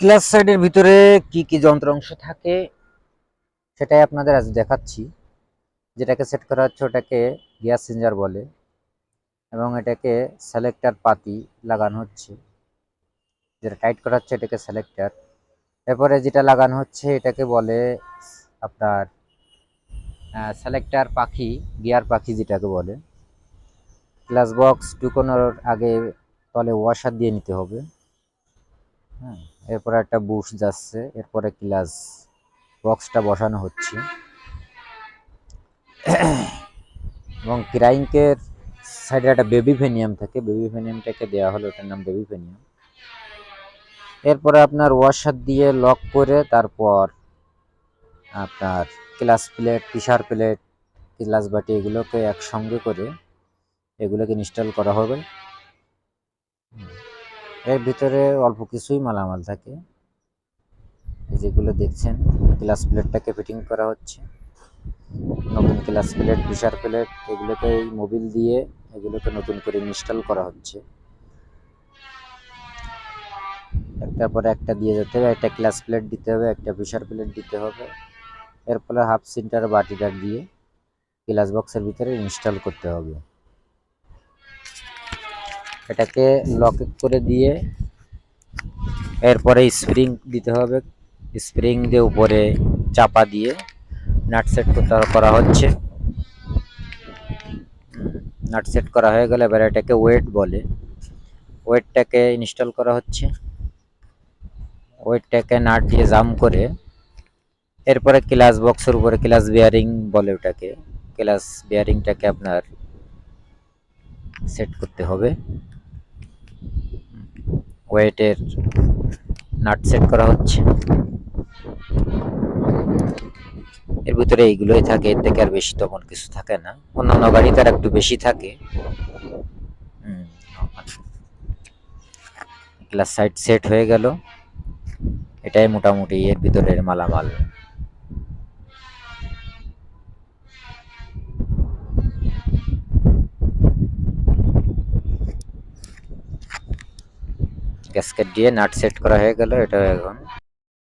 Class সাইডের ভিতরে কি কি যন্ত্রাংশ থাকে, সেটাই আপনাদের আজ দেখাচ্ছি। যেটাকে সেট করা হচ্ছে ওটাকে গ্যাস চেঞ্জার বলে, এবং এটাকে সেলেক্টার পাতি লাগানো হচ্ছে। যেটা টাইট করা হচ্ছে এটাকে সেলেক্টার এরপরে যেটা লাগানো হচ্ছে এটাকে বলে আপনার সেলেক্টার পাখি গিয়ার পাখি যেটাকে বলে। ক্লাস বক্স ঢুকানোর আগে তলে ওয়াশার দিয়ে নিতে হবে। হ্যাঁ। এরপরে একটা বুশ যাচ্ছে, এরপরে ক্লাস বক্সটা বসানো হচ্ছে। এবং ক্রাইঙ্কের সাইডে একটা বেবি ভেনিয়াম থাকে, বেবি ভেনিয়ামটাকে দেওয়া হলো, ওটার নাম বেবি ভেনিয়াম। এরপরে আপনার ওয়াশার দিয়ে লক করে তারপর আপনার ক্লাস প্লেট, পিসার প্লেট ক্লাস বাটি, এগুলোকে একসঙ্গে করে এগুলোকে ইনস্টল করা হবে। এর ভিতরে অল্প কিছুই মালামাল থাকে। যেগুলো দেখছেন গ্লাস প্লেটটাকে ফিটিং করা হচ্ছে। নতুন ক্লাস প্লেট পিসার প্লেট এগুলোকে এই মোবিল দিয়ে এগুলোকে নতুন করে ইনস্টল করা হচ্ছে। একটার পরে একটা দিয়ে যেতে হবে, একটা ক্লাস প্লেট দিতে হবে, একটা পিসার প্লেট দিতে হবে। এরপরে হাফ সিন্টার বাটিটা দিয়ে গ্লাস বক্সের ভিতরে ইনস্টল করতে হবে। এটাকে লক করে দিয়ে এরপরে স্প্রিং দিতে হবে। স্প্রিং দিয়ে উপরে চাপা দিয়ে নাট সেট করতে করা হচ্ছে। নাট সেট করা হয়ে গেলে এবার এটাকে ওয়েট বলে। ওয়েটটাকে ইনস্টল করা হচ্ছে। ওয়েটটাকে নাট দিয়ে জাম করে এরপরে ক্লাস বক্সের উপরে ক্লাস বিয়ারিং বলে ওটাকে। ক্লাস বিয়ারিংটাকে আপনার সেট করতে হবে। ওয়েটের নাট সেট করা হচ্ছে। এর ভিতরে এইগুলোই থাকে, এর থেকে আর বেশি তখন কিছু থাকে না। অন্যান্য গাড়িতে আর একটু বেশি থাকে। সাইড সেট হয়ে গেল। এটাই মোটামুটি এর ভিতরের মালামাল। গ্যাসকেট দিয়ে নাট সেট করা হয়ে গেল এটা এখন